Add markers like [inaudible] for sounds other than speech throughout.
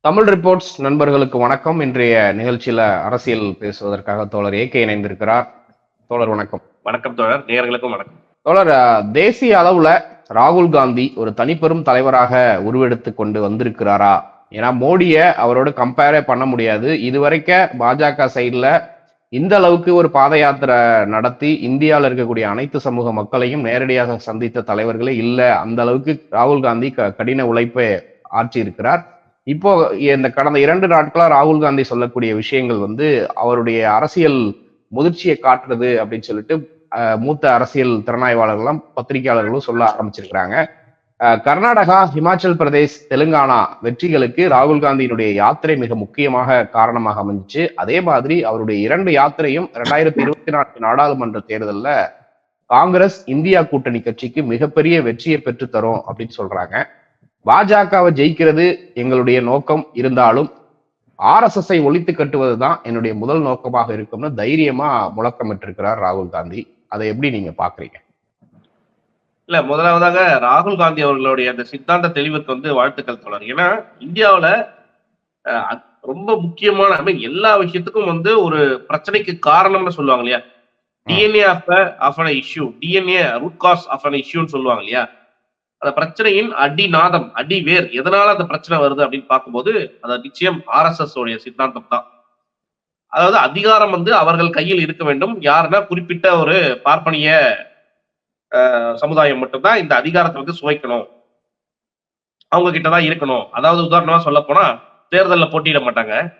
Tamil reports நண்பர்களுக்கு வணக்கம். இன்றைய நிகழ்ச்சியில அரசியல் பேசுவதற்காக தோழர் ஏகே இணைந்திருக்கிறார். தோழர் வணக்கம். வணக்கம் தோழர். நேயர்களுக்கும் வணக்கம். தோழர் தேசிய அளவுல ராகுல் காந்தி ஒரு தனிப்பெரும் தலைவராக உருவெடுத்து கொண்டு வந்திருக்கிறாரா? ஏன்னா மோடிய அவரோட கம்பேரே பண்ண முடியாது. இதுவரைக்க பாஜக சைடுல இந்த அளவுக்கு ஒரு பாத யாத்திரை நடத்தி இந்தியாவில் இருக்கக்கூடிய அனைத்து சமூக மக்களையும் நேரடியாக சந்தித்த தலைவர்களே இல்லை. அந்த அளவுக்கு ராகுல் காந்தி க- கடின உழைப்பை ஆற்றி இருக்கிறார். இப்போ இந்த கடந்த இரண்டு நாட்களா ராகுல் காந்தி சொல்லக்கூடிய விஷயங்கள் வந்து அவருடைய அரசியல் முதிர்ச்சியை காட்டுறது அப்படின்னு சொல்லிட்டு மூத்த அரசியல் திறனாய்வாளர்களும் பத்திரிகையாளர்களும் சொல்ல ஆரம்பிச்சிருக்கிறாங்க. கர்நாடகா ஹிமாச்சல் பிரதேஷ் தெலுங்கானா வெற்றிகளுக்கு ராகுல் காந்தியினுடைய யாத்திரை மிக முக்கியமாக காரணமாக அமைஞ்சிச்சு. அதே மாதிரி அவருடைய இரண்டு யாத்திரையும் ரெண்டாயிரத்தி இருபத்தி நான்கு நாடாளுமன்ற தேர்தல்ல காங்கிரஸ் இந்தியா கூட்டணி கட்சிக்கு மிகப்பெரிய வெற்றியை பெற்று தரும் அப்படின்னு சொல்றாங்க. பாஜகவை ஜெயிக்கிறது எங்களுடைய நோக்கம் இருந்தாலும் ஆர்எஸ்எஸ்ஐ ஒழித்து கட்டுவதுதான் என்னுடைய முதல் நோக்கமாக இருக்கும்னு தைரியமா முழக்கமிட்டிருக்கிறார் ராகுல் காந்தி. அதை எப்படி நீங்க பாக்குறீங்க? இல்ல முதலாவதாக ராகுல் காந்தி அவர்களுடைய அந்த சித்தாந்த தெளிவுக்கு வந்து வாழ்த்துக்கள் தொடர் ஏன்னா இந்தியாவுல ரொம்ப முக்கியமான எல்லா விஷயத்துக்கும் வந்து ஒரு பிரச்சனைக்கு காரணம்னு சொல்லுவாங்க இல்லையா? DNA of of an issue DNA root cause of an இஷ்யூன்னு சொல்லுவாங்க இல்லையா? அந்த பிரச்சனையின் அடி நாதம் அடி வேர் எதனால அந்த பிரச்சனை வருது அப்படின்னு பார்க்கும்போது அது நிச்சயம் ஆர்எஸ்எஸ் உடைய சித்தாந்தம் தான். அதாவது அதிகாரம் வந்து அவர்கள் கையில் இருக்க வேண்டும். யாருன்னா குறிப்பிட்ட ஒரு பார்ப்பனிய சமுதாயம் மட்டும்தான் இந்த அதிகாரத்தை வந்து சுவைக்கணும். அவங்க கிட்டதான் இருக்கணும். அதாவது உதாரணமா சொல்ல போனா தேர்தலில் போட்டியிட மாட்டாங்க.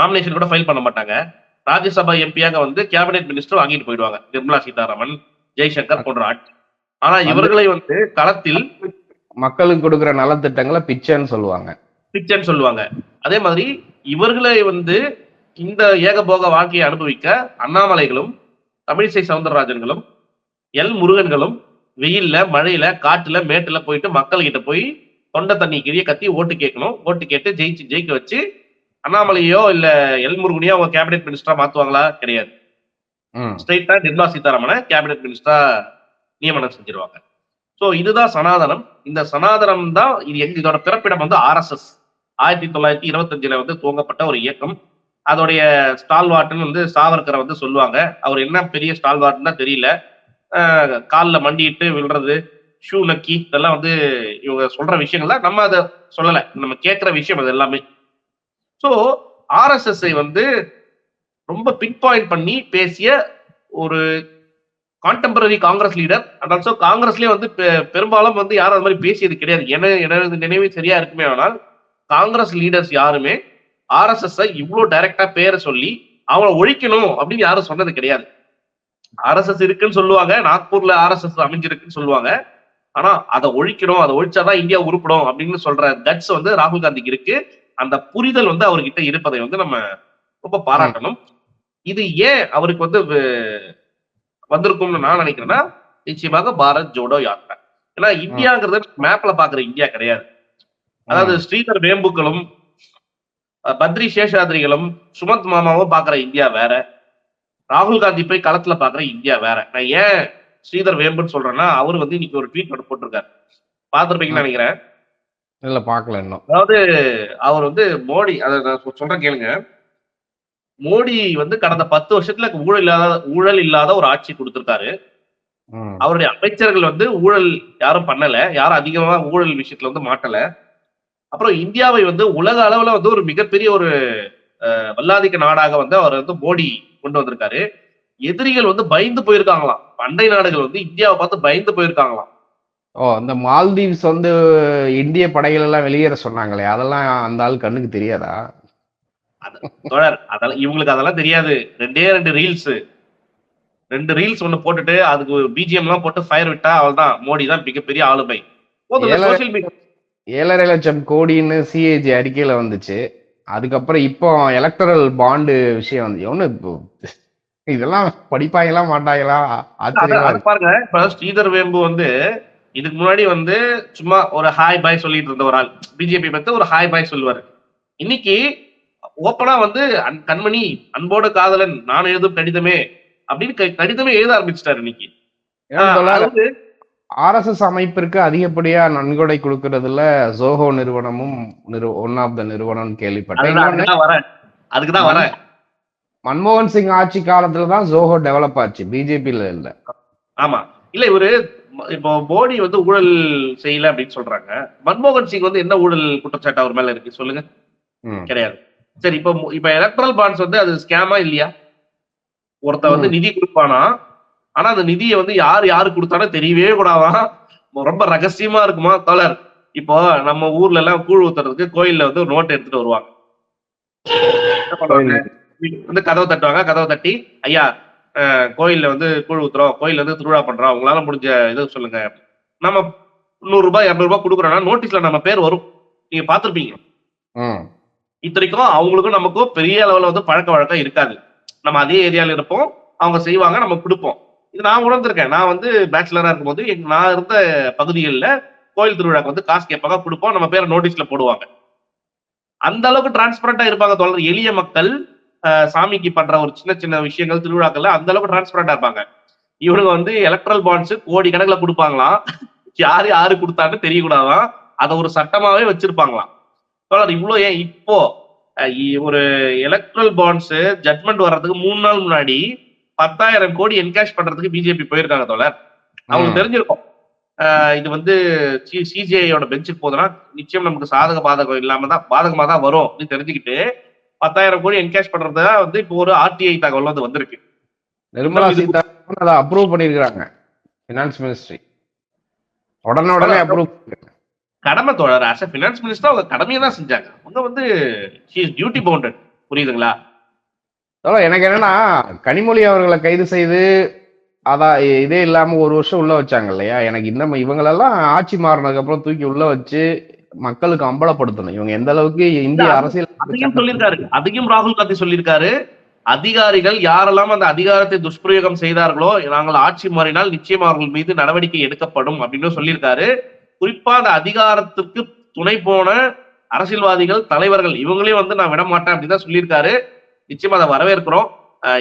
நாமினேஷன் கூட ஃபைல் பண்ண மாட்டாங்க. ராஜ்யசபா எம்பியாக வந்து கேபினெட் மினிஸ்டர் வாங்கிட்டு போயிடுவாங்க. நிர்மலா சீதாராமன் ஜெய்சங்கர் போன்ற ஆட்சி. ஆனா இவர்களை வந்து களத்தில் மக்களுக்கு கொடுக்கிற நலத்திட்டங்களை பிச்சைன்னு சொல்லுவாங்க. பிக்சர்னு சொல்லுவாங்க. அதே மாதிரி இவர்களை வந்து இந்த ஏகபோக வாழ்க்கையை அனுபவிக்க அண்ணாமலைகளும் தமிழிசை சவுந்தரராஜன்களும் எல் முருகன்களும் வெயில்ல மழையில காட்டுல மேட்டுல போயிட்டு மக்கள் கிட்ட போய் தொண்டை தண்ணி கிரிய கத்தி ஓட்டு கேட்கணும். ஓட்டு கேட்டு ஜெயிச்சு ஜெயிக்க வச்சு அண்ணாமலையோ இல்ல எல் முருகனையோ அவங்க கேபினெட் மினிஸ்டரா மாத்துவாங்களா? கிடையாது. ஸ்ட்ரைட்டா நிர்மலா சீதாராமனை கேபினெட் மினிஸ்டரா நியமனம் செஞ்சிருவாங்க. சோ இதுதான் சனாதனம். இந்த சனாதனம் தான் இது எங்க இதோட பிறப்பிடம் வந்து ஆர்எஸ்எஸ் ஆயிரத்தி தொள்ளாயிரத்தி இருபத்தஞ்சுல வந்து துவங்கப்பட்ட ஒரு இயக்கம். அதோடைய ஸ்டால்வார்ட்னு வந்து சாவர்கரை வந்து சொல்லுவாங்க. அவர் என்ன பெரிய ஸ்டால்வார்ட்னா தெரியல. ஆஹ் காலில் மண்டிட்டு விழுறது ஷூ நக்கி இதெல்லாம் வந்து இவங்க சொல்ற விஷயங்கள்ல நம்ம அதை சொல்லலை. நம்ம கேட்குற விஷயம் அது எல்லாமே. ஸோ ஆர்எஸ்எஸ்ஐ வந்து ரொம்ப பின் பாயிண்ட் பண்ணி பேசிய ஒரு contemporary Congress leader and also காங்கிரஸ்லயே வந்து பெரும்பாலும் வந்து யாரும் அது மாதிரி பேசியது கிடையாது. என எனது நினைவு சரியா இருக்குமே ஆனால் காங்கிரஸ் லீடர்ஸ் யாருமே ஆர்எஸ்எஸ் இவ்வளோ டைரக்டா பேரை சொல்லி அவங்களை ஒழிக்கணும் அப்படின்னு யாரும் சொன்னது கிடையாது. ஆர்எஸ்எஸ் இருக்குன்னு சொல்லுவாங்க நாக்பூர்ல ஆர்எஸ்எஸ் அமைஞ்சிருக்குன்னு சொல்லுவாங்க. ஆனா அதை ஒழிக்கணும் அதை ஒழிச்சாதான் இந்தியா உருப்படும் அப்படின்னு சொல்ற கட்ஸ் வந்து ராகுல் காந்திக்கு இருக்கு. அந்த புரிதல் வந்து அவர்கிட்ட இருப்பதை வந்து நம்ம ரொம்ப பாராட்டணும். இது ஏன் அவருக்கு வந்து வந்திருக்கும்னு நான் நினைக்கிறேன்னா நிச்சயமாக பாரத் ஜோடோ யாத்திரை ஏன்னா இந்தியாங்கிறது மேப்ல பாக்குற இந்தியா கிடையாது. அதாவது ஸ்ரீதர் வேம்புக்களும் பத்ரி சேஷாத்ரிகளும் சுமந்த் மாமாவும் பாக்குற இந்தியா வேற. ராகுல் காந்தி போய் களத்துல பாக்குற இந்தியா வேற. நான் ஏன் ஸ்ரீதர் வேம்புன்னு சொல்றேன்னா அவர் வந்து இன்னைக்கு ஒரு ட்வீட் ஒன்று போட்டிருக்காரு. பார்த்திருப்பீங்கன்னு நினைக்கிறேன். இல்ல பாக்கல இன்னும். அதாவது அவர் வந்து மோடி அதை நான் சொல்றேன் கேளுங்க. மோடி வந்து கடந்த பத்து வருஷத்துல ஊழல் இல்லாத ஊழல் இல்லாத ஒரு ஆட்சி கொடுத்திருக்காரு. அவருடைய அமைச்சர்கள் வந்து ஊழல் யாரும் பண்ணல. யாரும் அதிகமா ஊழல் விஷயத்துல வந்து மாட்டல. அப்புறம் இந்தியாவை வந்து உலக அளவுல வந்து ஒரு மிகப்பெரிய ஒரு வல்லாதிக்க நாடாக வந்து அவர் வந்து மோடி கொண்டு வந்திருக்காரு. எதிரிகள் வந்து பயந்து போயிருக்காங்களாம். அண்டை நாடுகள் வந்து இந்தியாவை பார்த்து பயந்து போயிருக்காங்களாம். ஓ இந்த மால்தீவ்ஸ் வந்து இந்திய படைகள் எல்லாம் வெளியேற சொன்னாங்களே அதெல்லாம் அந்த ஆள் கண்ணுக்கு தெரியாதா? தோழர் அதெல்லாம் இவங்களுக்கு அதெல்லாம் தெரியாது. ரெண்டே ரெண்டு ரீல்ஸ். ரெண்டு ரீல்ஸ் ஒண்ணு போட்டுட்டு அதுக்கு பிஜிஎம் எல்லாம் போட்டு ஃபயர் விட்டா அவள்தான் மோடி தான் மிகப்பெரிய ஆளுமை. ஏழரை லட்சம் கோடின்னு சிஏஜி அறிக்கையில வந்துச்சு. அதுக்கப்புறம் இப்போ எலக்டரல் பாண்டு விஷயம் வந்து இப்போ இதெல்லாம் படிப்பாங்களா மாட்டாங்களா? ஆச்சரியமா பாருங்க இப்ப ஸ்ரீதர் வேம்பு வந்து இதுக்கு முன்னாடி வந்து சும்மா ஒரு ஹாய் பாய் சொல்லிட்டு இருந்த ஒரு ஆள். பிஜேபி பத்தி ஒரு ஹாய் பாய் சொல்லுவாரு. இன்னைக்கு ஓப்பனா வந்து கண்மணி அன்போடு காதலன் நான் எழுதும் கடிதமே அப்படின்னு கடிதமே எழுத ஆரம்பிச்சிட்டாரு இன்னைக்கு. ஆர்எஸ்எஸ் அமைப்பிற்கு அதிகப்படியா நன்கொடை கொடுக்கறதுல ஜோஹோ நிறுவனமும் ஒன் ஆஃப் த நிறுவனம் கேள்விப்பட்டேன். அதுக்குதான் வரேன். மன்மோகன் சிங் ஆட்சி காலத்துல தான் ஜோஹோ டெவலப் ஆச்சு. பிஜேபியில இல்ல. ஆமா. இல்ல இவரு இப்போ மோடி வந்து ஊழல் செய்யல அப்படின்னு சொல்றாங்க. மன்மோகன் சிங் வந்து என்ன ஊழல் குற்றச்சாட்டு அவர் மேல இருக்கு சொல்லுங்க. கிடையாது. சரி இப்போ இப்ப எலக்ட்ரல் பாண்ட்ஸ் வந்து அது ஸ்கேமா இல்லையா? ஒருத்தன் வந்து நிதி கொடுப்பானா? ஆனா அந்த நிதியை வந்து யார் யாரு கொடுத்தானோ தெரியவே கூடாதான் ரொம்ப ரகசியமா இருக்குமா தோழர்? இப்போ நம்ம ஊர்ல எல்லாம் கூழ் ஊத்துறதுக்கு கோயில்ல வந்து ஒரு நோட் எடுத்துட்டு வருவாங்க? வந்து கதவை தட்டுவாங்க கதவை தட்டி ஐயா கோயில்ல வந்து கூழ் ஊத்துறோம் கோயில்ல வந்து திருவிழா பண்றோம் உங்களால முடிஞ்ச இது சொல்லுங்க. நம்ம நூறு ரூபாய் இருநூறு ரூபாய் கொடுக்குறோம்னா நோட்டீஸ்ல நம்ம பேர் வரும். நீங்க பாத்திருப்பீங்க இத்தனைக்கும் அவங்களுக்கும் நமக்கும் பெரிய அளவுல வந்து பழக்க வழக்கம் இருக்காது. நம்ம அதே ஏரியால இருப்போம் அவங்க செய்வாங்க நம்ம கொடுப்போம். இது நான் உணர்ந்திருக்கேன். நான் வந்து பேச்சுலரா இருக்கும்போது நான் இருந்த பகுதிகளில் கோயில் திருவிழாக்கு வந்து காசு கேட்பாங்க கொடுப்போம் நம்ம பேரை நோட்டீஸ்ல போடுவாங்க. அந்த அளவுக்கு டிரான்ஸ்பரண்டா இருப்பாங்க தொடர் எளிய மக்கள் சாமிக்கு பண்ற ஒரு சின்ன சின்ன விஷயங்கள் திருவிழாக்கள்ல அந்த அளவுக்கு டிரான்ஸ்பரண்டா இருப்பாங்க. இவனுங்க வந்து எலக்ட்ரல் பாண்ட்ஸ் கோடி கணக்குல கொடுப்பாங்களாம். யாரு யாரு கொடுத்தான்னு தெரியக்கூடாதான் அதை ஒரு சட்டமாவே வச்சிருப்பாங்களாம். தொடர் இவ்வளோ ஏன் இப்போ? ஒரு எலக்ட்ரல் பாண்ட்ஸ் ஜட்மெண்ட் வர்றதுக்கு மூணு நாள் முன்னாடி பத்தாயிரம் கோடி என்கேஷ் பண்றதுக்கு பிஜேபி போயிருக்காங்க தோழர். அவங்களுக்கு. தெரிஞ்சிருக்கும். இது வந்து சிஜிஐயோட பெஞ்சுக்கு போதுன்னா நிச்சயம் நமக்கு சாதக பாதகம் இல்லாம தான் பாதகமா தான் வரும் அப்படின்னு தெரிஞ்சுக்கிட்டு பத்தாயிரம் கோடி என்கேஷ் பண்றதா வந்து இப்போ ஒரு ஆர்டிஐ தகவல் வந்து வந்திருக்கு. நிர்மலா சீதாராமன் அதை அப்ரூவ் பண்ணிருக்காங்க பினான்ஸ் மினிஸ்ட்ரி உடனே உடனே அப்ரூவ் கடமை தோழர் ஆஸ் அ பினான்ஸ் மினிஸ்டர் அவங்க கடமையை தான் செஞ்சாங்க. அவங்க வந்து டியூட்டி பவுண்டட் புரியுதுங்களா? எனக்கு என்னன்னா கனிமொழி அவர்களை கைது செய்து அதான் இதே இல்லாம ஒரு வருஷம் உள்ள வச்சாங்க இல்லையா? எனக்கு இந்த இவங்களெல்லாம் ஆட்சி மாறினதுக்கு அப்புறம் தூக்கி உள்ள வச்சு மக்களுக்கு அம்பலப்படுத்தணும். இவங்க எந்த அளவுக்கு இந்திய அரசியல் அதையும் சொல்லியிருக்காரு. அதையும் ராகுல் காந்தி சொல்லியிருக்காரு. அதிகாரிகள் யாரெல்லாம் அந்த அதிகாரத்தை துஷ்பிரயோகம் செய்தார்களோ நாங்கள் ஆட்சி மாறினால் நிச்சயம் அவர்கள் மீது நடவடிக்கை எடுக்கப்படும் அப்படின்னு சொல்லியிருக்காரு. குறிப்பா அந்த அதிகாரத்திற்கு துணை போன அரசியல்வாதிகள் தலைவர்கள் இவங்களையும் வந்து நான் விட மாட்டேன் அப்படின்னு தான் சொல்லியிருக்காரு. நிச்சயமா அதை வரவேற்கிறோம்.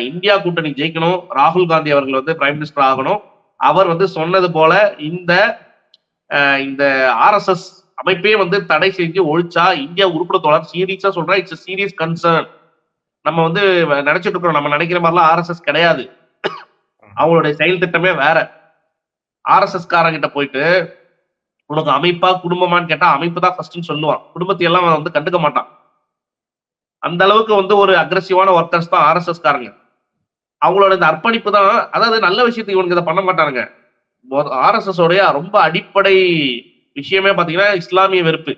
இந்தியா கூட்டணி ஜெயிக்கணும். ராகுல் காந்தி அவர்கள் வந்து பிரைம் மினிஸ்டர் ஆகணும். அவர் வந்து சொன்னது போல இந்த இந்த ஆர்எஸ்எஸ் அமைப்பே வந்து தடை செஞ்சு ஒழிச்சா இந்தியா உருப்பட சீரியஸா சொல்றா இட்ஸ் சீரியஸ் கன்சர்ன் நம்ம வந்து நினைச்சிட்டு இருக்கிறோம். நம்ம நினைக்கிற மாதிரிலாம் ஆர்எஸ்எஸ் கிடையாது. அவங்களுடைய செயல் திட்டமே வேற. ஆர்எஸ்எஸ் காரங்கிட்ட போயிட்டு உனக்கு அமைப்பா குடும்பமான்னு கேட்டா அமைப்பு தான் ஃபர்ஸ்ட்னு சொல்லுவான். குடும்பத்தை எல்லாம் வந்து கண்டுக்க மாட்டான். அந்த அளவுக்கு வந்து ஒரு அக்ரஸிவான ஒர்க்கர்ஸ் தான் ஆர்எஸ்எஸ் காரங்க. அவங்களோட இந்த அர்ப்பணிப்பு தான் அதாவது நல்ல விஷயத்துக்கு இவனுக்கு இதை பண்ண மாட்டானுங்க. ஆர்எஸ்எஸ் உடைய ரொம்ப அடிப்படை விஷயமே பாத்தீங்கன்னா இஸ்லாமிய வெறுப்பு.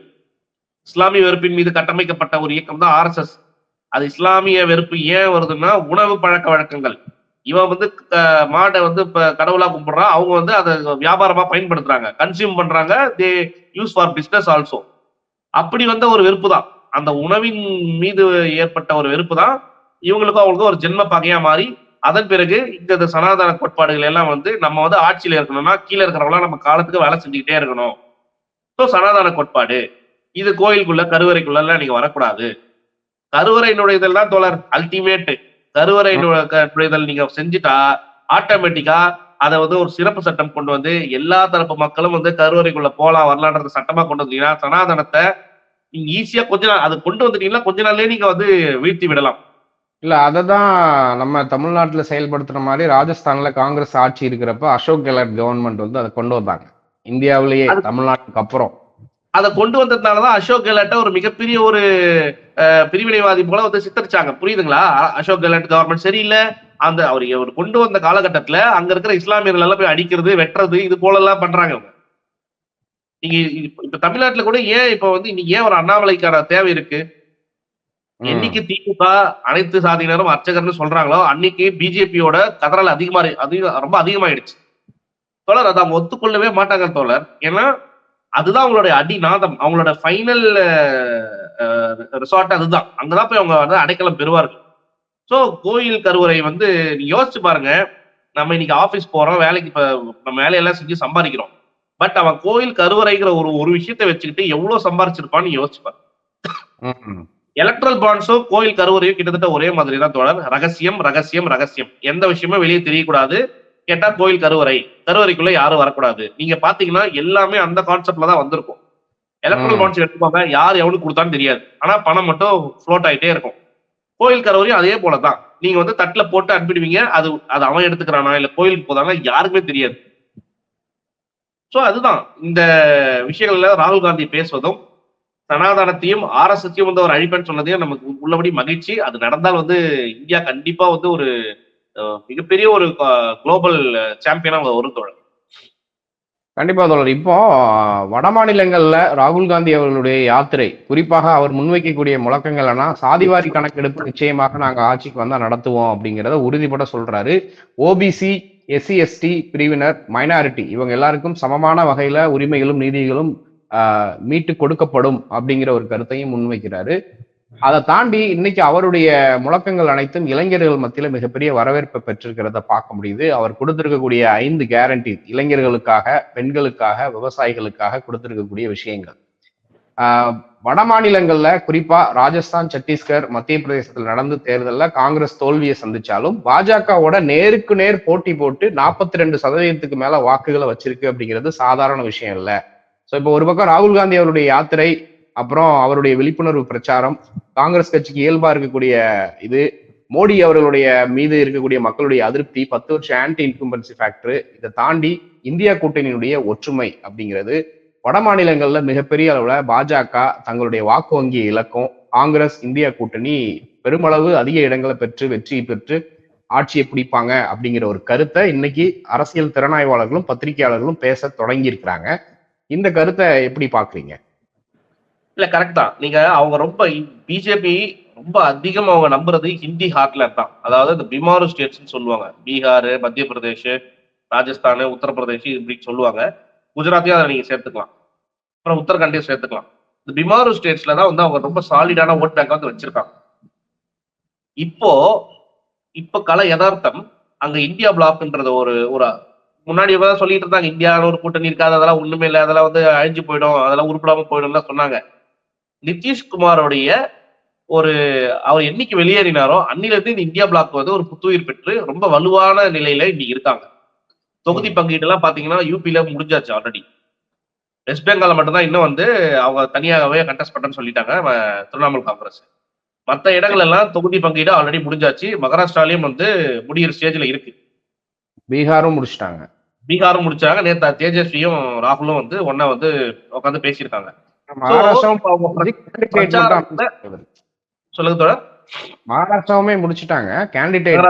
இஸ்லாமிய வெறுப்பின் மீது கட்டமைக்கப்பட்ட ஒரு இயக்கம் தான் ஆர்எஸ்எஸ் அது இஸ்லாமிய வெறுப்பு ஏன் வருதுன்னா உணவு பழக்க வழக்கங்கள். இவன் வந்து அஹ், மாடை வந்து இப்ப கடவுளா கும்பிடுறான். அவங்க வந்து அதை வியாபாரமா பயன்படுத்துறாங்க. கன்சியூம் பண்றாங்க. They use for business also அப்படி வந்த ஒரு வெறுப்பு தான். அந்த உணவின் மீது ஏற்பட்ட ஒரு வெறுப்பு தான் இவங்களுக்கும் அவங்களுக்கும் ஒரு ஜென்ம பகையா மாறி அதன் பிறகு இந்த சனாதன கோட்பாடுகள் எல்லாம் வந்து நம்ம வந்து ஆட்சியில இருக்கணும்னா கீழே இருக்கிறவங்களாம் நம்ம காலத்துக்கு வேலை செஞ்சுக்கிட்டே இருக்கணும். ஸோ சனாதன கோட்பாடு. இது கோயிலுக்குள்ள கருவறைக்குள்ள எல்லாம் நீங்க வரக்கூடாது. கருவறை நுழைதல் தான் தோழர் அல்டிமேட் கருவறை நுழைதல் நீங்க செஞ்சுட்டா ஆட்டோமேட்டிக்கா அதை வந்து ஒரு சிறப்பு சட்டம் கொண்டு வந்து எல்லா தரப்பு மக்களும் வந்து கருவறைக்குள்ள போலாம் வரலான்றத சட்டமா கொண்டு வந்தீங்கன்னா சனாதனத்தை நீங்க ஈஸியா கொஞ்ச நாள் அது கொண்டு வந்துட்டீங்கன்னா கொஞ்ச நாள்லயே நீங்க வந்து வீழ்த்தி விடலாம். இல்ல அததான் நம்ம தமிழ்நாட்டுல செயல்படுத்துற மாதிரி ராஜஸ்தான்ல காங்கிரஸ் ஆட்சி இருக்கிறப்ப அசோக் கெலாட் கவர்மெண்ட் வந்து அதை கொண்டு வந்தாங்க. இந்தியாவிலேயே தமிழ்நாட்டுக்கு அப்புறம். அதை கொண்டு வந்ததுனாலதான் அசோக் கெலாட்ட ஒரு மிகப்பெரிய ஒரு பிரிவினைவாதி போல வந்து சித்தரிச்சாங்க. புரியுதுங்களா? அசோக் கெலாட் கவர்மெண்ட் சரியில்லை. அந்த அவர் கொண்டு வந்த காலகட்டத்துல அங்க இருக்கிற இஸ்லாமியர்கள் எல்லாம் போய் அடிக்கிறது வெட்டுறது இது போல எல்லாம் பண்றாங்க. நீங்க இப்ப இப்ப தமிழ்நாட்டுல கூட ஏன் இப்ப வந்து இன்னைக்கு ஏன் ஒரு அண்ணாமலைக்கான தேவை இருக்கு. என்னைக்கு திமுக அனைத்து சாதியினரும் அர்ச்சகர்னு சொல்றாங்களோ அன்னைக்கு பிஜேபியோட கதறல் அதிகமா இரு- அதிக ரொம்ப அதிகமாயிடுச்சு. தோழர் அதை அவங்க ஒத்துக்கொள்ளவே மாட்டாங்க தோழர். ஏன்னா அதுதான் அவங்களுடைய அடிநாதம். அவங்களோட ஃபைனல் ரிசார்ட் அதுதான். அங்கதான் போய் அவங்க வந்து அடைக்கலம் பெறுவார்கள். ஸோ கோயில் கருவறை வந்து நீங்க யோசிச்சு பாருங்க. நம்ம இன்னைக்கு ஆபீஸ் போறோம் வேலைக்கு இப்ப நம்ம வேலையெல்லாம் செஞ்சு சம்பாதிக்கிறோம். பட் அவன் கோயில் கருவறைங்கிற ஒரு ஒரு விஷயத்தை வச்சுக்கிட்டு எவ்வளவு சம்பாரிச்சிருப்பான்னு ம். எலக்ட்ரல் பாண்ட்ஸும் கோயில் கருவறையும் கிட்டத்தட்ட ஒரே மாதிரி தான் தோழர். ரகசியம் ரகசியம் ரகசியம். எந்த விஷயமும் வெளியே தெரியக்கூடாது. கேட்டா கோயில் கருவறை. கருவறைக்குள்ள யாரும் வரக்கூடாது. நீங்க பாத்தீங்கன்னா எல்லாமே அந்த கான்செப்ட்ல தான் வந்திருக்கும். எலக்ட்ரல். பாண்ட்ஸ் எடுத்துக்கோங்க. யார் எவனுக்கு கொடுத்தான்னு தெரியாது. ஆனா பணம் மட்டும் ஃப்ளோட் ஆயிட்டே இருக்கும். கோயில் கருவறையும் அதே போலதான். நீங்க வந்து தட்டுல போட்டு அனுப்பிடுவீங்க. அது அது அவன் எடுத்துக்கிறானா? இல்ல கோயிலுக்கு போதானா? யாருக்குமே தெரியாது. ஸோ அதுதான். இந்த விஷயங்கள்ல ராகுல் காந்தி பேசுவதும் சனாதனத்தையும் ஆர்எஸ்எஸையும் வந்து ஒரு அழிப்பேன்னு சொன்னதையும் நமக்கு உள்ளபடி மகிழ்ச்சி. அது நடந்தால் வந்து இந்தியா கண்டிப்பா வந்து ஒரு மிகப்பெரிய ஒரு குளோபல் சாம்பியனா வரும் தோழர். கண்டிப்பா தோழர். இப்போ வட மாநிலங்கள்ல ராகுல் காந்தி அவர்களுடைய யாத்திரை குறிப்பாக அவர் முன்வைக்கக்கூடிய முழக்கங்கள்னா சாதிவாரி கணக்கெடுப்பு நிச்சயமாக நாங்க ஆட்சிக்கு வந்தா நடத்துவோம் அப்படிங்கிறத உறுதிப்பட சொல்றாரு. ஓபிசி எஸ்சி எஸ்டி பிரிவினர் மைனாரிட்டி இவங்க எல்லாருக்கும் சமமான வகையில உரிமைகளும் நீதிகளும் ஆஹ், மீட்டு கொடுக்கப்படும் அப்படிங்கிற ஒரு கருத்தையும் முன்வைக்கிறாரு. அதை தாண்டி இன்னைக்கு அவருடைய முழக்கங்கள் அனைத்தும் இளைஞர்கள் மத்தியில மிகப்பெரிய வரவேற்பை பெற்றிருக்கிறத பார்க்க முடியுது. அவர் கொடுத்திருக்கக்கூடிய ஐந்து கேரண்டி இளைஞர்களுக்காக பெண்களுக்காக விவசாயிகளுக்காக கொடுத்திருக்கக்கூடிய விஷயங்கள். ஆஹ் வட மாநிலங்கள்ல குறிப்பா ராஜஸ்தான் சத்தீஸ்கர் மத்திய பிரதேசத்தில் நடந்த தேர்தலில் காங்கிரஸ் தோல்வியை சந்திச்சாலும் பாஜகவோட நேருக்கு நேர் போட்டி போட்டு நாற்பத்தி ரெண்டு சதவீதத்துக்கு மேல வாக்குகளை வச்சிருக்கு அப்படிங்கிறது சாதாரண விஷயம் இல்லை. ஸோ இப்போ ஒரு பக்கம் ராகுல் காந்தி அவருடைய யாத்திரை அப்புறம் அவருடைய விழிப்புணர்வு பிரச்சாரம் காங்கிரஸ் கட்சிக்கு இயல்பா இருக்கக்கூடிய இது மோடி அவர்களுடைய மீது இருக்கக்கூடிய மக்களுடைய அதிருப்தி பத்து வருஷம் ஆன்டி இன்கும்பன்சி ஃபேக்டர் இதை தாண்டி இந்தியா கூட்டணியினுடைய ஒற்றுமை அப்படிங்கிறது வட மாநிலங்கள்ல மிகப்பெரிய அளவுல பாஜக தங்களுடைய வாக்கு வங்கி இழக்கும் காங்கிரஸ் இந்தியா கூட்டணி பெருமளவு அதிக இடங்களை பெற்று வெற்றி பெற்று ஆட்சியை பிடிப்பாங்க அப்படிங்கிற ஒரு கருத்தை இன்னைக்கு அரசியல் திறனாய்வாளர்களும் பத்திரிகையாளர்களும் பேச தொடங்கி இருக்கிறாங்க இந்த கருத்தை எப்படி பாக்குறீங்க இல்ல கரெக்ட் தான். நீங்க அவங்க ரொம்ப பிஜேபி ரொம்ப அதிகம் அவங்க நம்புறது ஹிந்தி ஹார்ட்லேண்ட் தான். அதாவது இந்த பிமாரு ஸ்டேட்ஸ்னு சொல்லுவாங்க. பீகார் மத்திய பிரதேஷ் ராஜஸ்தான் உத்தரப்பிரதேஷ் இப்படி சொல்லுவாங்க. குஜராத்தையும் அதை நீங்கள் சேர்த்துக்கலாம். அப்புறம் உத்தரகாண்டையும் சேர்த்துக்கலாம். இந்த பிமாரு ஸ்டேட்ஸ்ல தான் வந்து அவங்க ரொம்ப சாலிடான ஓட் பேங்க் வந்து வச்சிருக்காங்க. இப்போ இப்போ கல யதார்த்தம் அங்க இந்தியா பிளாக்ன்றது ஒரு ஒரு முன்னாடி தான் சொல்லிட்டு இருந்தாங்க இந்தியாவில் ஒரு கூட்டணி இருக்காது அதெல்லாம் ஒண்ணுமே இல்லை அதெல்லாம் வந்து அழிஞ்சு போயிடும் அதெல்லாம் உருப்படாம போயிடும்லாம் சொன்னாங்க. நிதிஷ்குமாரோடைய ஒரு அவர் என்னைக்கு வெளியேறினாரோ அன்னிலிருந்து இந்த இந்தியா பிளாக் வந்து ஒரு புத்துயிர் பெற்று ரொம்ப வலுவான நிலையில இன்னைக்கு இருக்காங்க. தொகுதி பங்கீடு எல்லாம் பாத்தீங்கன்னா யூபில முடிஞ்சாச்சு ஆல்ரெடி வெஸ்ட் பெங்கால மட்டும்தான் இன்னும் வந்து அவங்க தனியாகவே கண்டெஸ்ட் பண்றேன்னு சொல்லிட்டாங்க திரிணாமுல் காங்கிரஸ். மற்ற இடங்கள் எல்லாம் தொகுதி பங்கீடு ஆல்ரெடி முடிஞ்சாச்சு. மகாராஷ்டிராலையும் வந்து முடியிற ஸ்டேஜ்ல இருக்கு. பீகாரும் முடிச்சிட்டாங்க. பீகாரும் முடிச்சாங்க. நேத்தா தேஜஸ்வியும் ராகுலும் வந்து ஒன்னா வந்து உட்காந்து பேசியிருக்காங்க. சொல்லுங்க தோழர். மகாராஷ்டிராவுமே முடிச்சிட்டாங்க. கேண்டிடேட்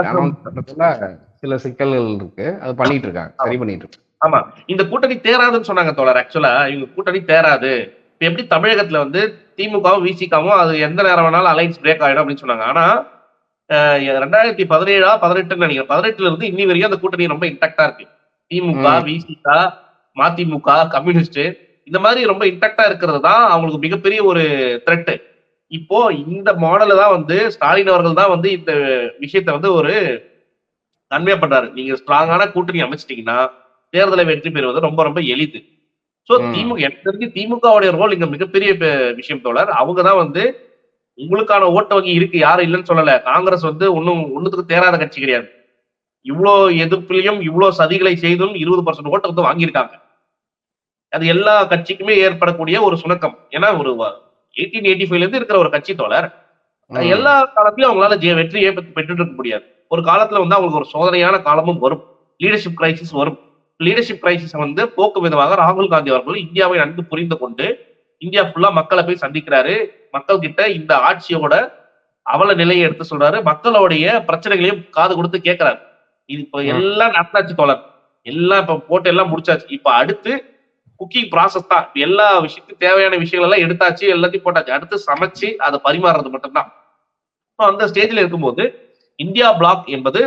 சில சிக்கல்கள் இருக்கு. அது பண்ணிட்டு இருக்காங்க சரி பண்ணிட்டு இருக்காங்க ஆமா. இந்த கூட்டணி தேராதுன்னு சொன்னாங்க தோழர். ஆக்சுவலா இவங்க கூட்டணி தேராது இப்ப எப்படி தமிழகத்துல வந்து திமுகவும் விசிகாவும் அது எந்த நேரம் வேணாலும் அலைன்ஸ் பிரேக் ஆயிடும் அப்படின்னு சொன்னாங்க. ஆனா ரெண்டாயிரத்தி பதினேழா பதினெட்டுன்னு நினைக்கிறேன். பதினெட்டுல இருந்து இன்னி வரைக்கும் அந்த கூட்டணி ரொம்ப இன்டாக்டா இருக்கு. திமுக. விசிகா மதிமுக கம்யூனிஸ்ட் இந்த மாதிரி ரொம்ப இன்டாக்டா இருக்கிறது தான் அவங்களுக்கு மிகப்பெரிய ஒரு த்ரெட் இப்போ இந்த மாடல தான் வந்து ஸ்டாலின் அவர்கள் தான் வந்து இந்த விஷயத்த வந்து ஒரு கன்வே பண்றாரு. நீங்க ஸ்ட்ராங்கான கூட்டணி அமைச்சிட்டீங்கன்னா தேர்தலை வெற்றி பெறுவது ரொம்ப ரொம்ப எளிது. சோ. திமுக எனக்கு தெரிஞ்சு திமுகவுடைய ரோல் இங்க மிகப்பெரிய விஷயம் தோழர். அவங்க தான் வந்து உங்களுக்கான ஓட்டு வங்கி இருக்கு யாரும் இல்லைன்னு சொல்லல. காங்கிரஸ் வந்து ஒன்னும் ஒண்ணுத்துக்கு தேராத கட்சி கிடையாது. இவ்வளோ எதிர்ப்புலையும் இவ்வளோ சதிகளை செய்தும் இருபது பர்சன்ட் ஓட்டை வந்து வாங்கியிருக்காங்க. அது எல்லா கட்சிக்குமே ஏற்படக்கூடிய ஒரு சுணக்கம். ஏன்னா ஒரு எயிட்டீன் எயிட்டி ஃபைவ்ல இருந்து இருக்கிற ஒரு கட்சி தோழர். எல்லா காலத்திலயும் அவங்களால வெற்றியை பெற்று பெற்றுட்டு இருக்க முடியாது. ஒரு காலத்துல வந்து அவங்களுக்கு ஒரு சோதனையான காலமும் வரும். லீடர்ஷிப் கிரைசிஸ் வரும். லீடர்ஷிப் கிரைசிஸ் வந்து போக்கும் விதமாக ராகுல் காந்தி அவர்கள் இந்தியாவை நன்கு புரிந்து கொண்டு இந்தியா ஃபுல்லா மக்களை போய் சந்திக்கிறாரு. மக்கள் கிட்ட இந்த ஆட்சியோட அவல நிலையை எடுத்து சொல்றாரு. மக்களுடைய பிரச்சனைகளையும் காது கொடுத்து கேட்கிறாரு இது இப்ப. எல்லாம் நடந்தாச்சு தோழர். எல்லாம் இப்ப போட்டு எல்லாம் முடிச்சாச்சு. இப்ப அடுத்து குக்கிங் ப்ராசஸ் தான். எல்லா விஷயத்துக்கு தேவையான விஷயங்கள் எல்லாம் எடுத்தாச்சு எல்லாத்தையும் போட்டாச்சு. அடுத்து சமைச்சு அதை பரிமாறுறது மட்டும்தான். அந்த ஸ்டேஜ்ல இருக்கும்போது இந்தியா பிளாக் என்பது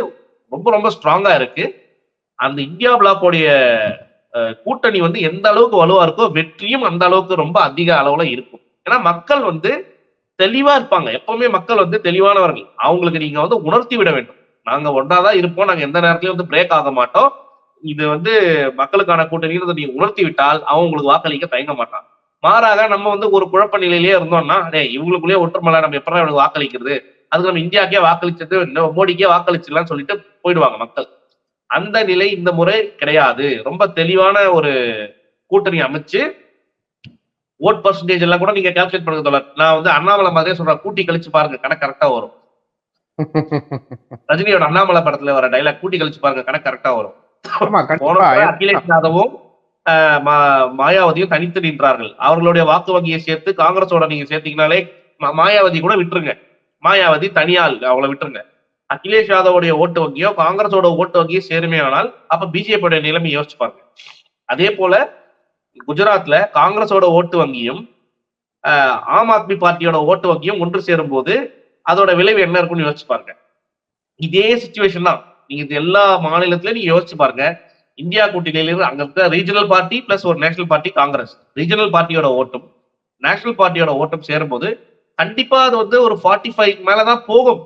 ரொம்ப ரொம்ப ஸ்ட்ராங்கா இருக்கு. அந்த இந்தியா பிளாக்கோடைய கூட்டணி வந்து எந்த அளவுக்கு வலுவா இருக்கோ வெற்றியும் அந்த அளவுக்கு ரொம்ப அதிக அளவுல இருக்கும். ஏன்னா மக்கள் வந்து தெளிவா இருப்பாங்க. எப்பவுமே மக்கள் வந்து தெளிவானவர்கள். அவங்களுக்கு நீங்க வந்து உணர்த்தி விட வேண்டும். நாங்க ஒன்றாதான் இருப்போம். நாங்க எந்த நேரத்திலயும் வந்து பிரேக் ஆக மாட்டோம். இது வந்து மக்களுக்கான கூட்டணிங்கிறத நீங்க உணர்த்தி விட்டால் அவன் உங்களுக்கு வாக்களிக்க தயங்க மாட்டான். மாறாக நம்ம வந்து ஒரு குழப்ப நிலையிலேயே இருந்தோம்னா டே இவங்களுக்குள்ளேயே ஒற்றுமலை நம்ம எப்பறம் இவனுக்கு வாக்களிக்கிறது? அதுக்கு நம்ம இந்தியாக்கே வாக்களிச்சது மோடிக்கே வாக்களிச்சிடலாம்னு சொல்லிட்டு போயிடுவாங்க மக்கள். அந்த நிலை இந்த முறை கிடையாது. ரொம்ப தெளிவான ஒரு கூட்டணி அமைச்சு ஓட் பர்சன்டேஜ் எல்லாம் கூட நீங்க கால்குலேட் பண்ணுங்க தோழர். நான் வந்து அண்ணாமலை மாதிரியே சொல்றேன். கூட்டி கழிச்சு பாருங்க கணக்கு கரெக்டா வரும். [laughs] ரஜினியோட அண்ணாமலை படத்துல வர டைலாக் கூட்டி கழிச்சு பாருங்க கணக்கு கரெக்டா வரும். அகிலேஷ் யாதவும் மாயாவதியும் தனித்து நின்றார்கள். அவர்களுடைய வாக்கு வங்கியை சேர்த்து காங்கிரஸோட நீங்க சேர்த்தீங்கனாலே மாயாவதி கூட விட்டுருங்க. மாயாவதி தனியால் அவங்கள விட்டுருங்க. அகிலேஷ் யாதவோடைய ஓட்டு வங்கியோ காங்கிரஸோட ஓட்டு வங்கியோ சேருமே ஆனால் அப்ப பிஜேபியோட நிலைமை யோசிச்சு பாருங்க. அதே போல குஜராத்ல காங்கிரஸோட ஓட்டு வங்கியும் ஆம் ஆத்மி பார்ட்டியோட ஓட்டு வங்கியும் ஒன்று சேரும் போது அதோட விளைவு என்ன இருக்கும்னு யோசிச்சு பாருங்க. இதே சுச்சுவேஷன் தான். நீங்க இது எல்லா மாநிலத்திலயும் நீங்க யோசிச்சு பாருங்க. இந்தியா கூட்டணியிலிருந்து அங்க இருக்க ரீஜனல் பார்ட்டி பிளஸ் ஒரு நேஷனல் பார்ட்டி காங்கிரஸ். ரீஜனல் பார்ட்டியோட ஓட்டும் நேஷனல் பார்ட்டியோட ஓட்டம் சேரும்போது கண்டிப்பா அது வந்து ஒரு ஃபார்ட்டி ஃபைவ் மேலதான் போகும்.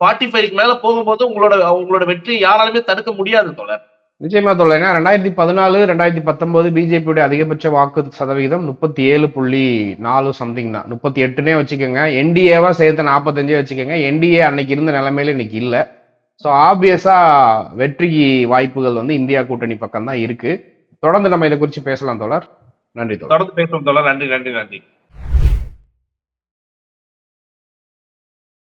ஃபார்ட்டி ஃபைவ் மேல போகும்போது உங்களோட உங்களோட வெற்றி யாராலுமே தடுக்க முடியாது தோழர். நிச்சயமா தோழர். ஏன்னா ரெண்டாயிரத்தி பதினாலு ரெண்டாயிரத்தி பத்தொன்பது பிஜேபியோட அதிகபட்ச வாக்கு சதவிகிதம் முப்பத்தி ஏழு புள்ளி நாலு சம்திங் தான். முப்பத்தி எட்டுனே வச்சுக்கோங்க. என்டிஏவா சேர்த்து நாற்பத்தஞ்சே வச்சுக்கோங்க. என்டிஏ அன்னைக்கு இருந்த நிலைமையில இன்னைக்கு இல்ல. ஸோ ஆப்வியஸா வெற்றி வாய்ப்புகள் வந்து இந்தியா கூட்டணி பக்கம் தான் இருக்கு. தொடர்ந்து நம்ம இதை குறித்து பேசலாம் தோழர். நன்றி தொடர்ந்து பேசுவோம் தோழர். நன்றி நன்றி நன்றி.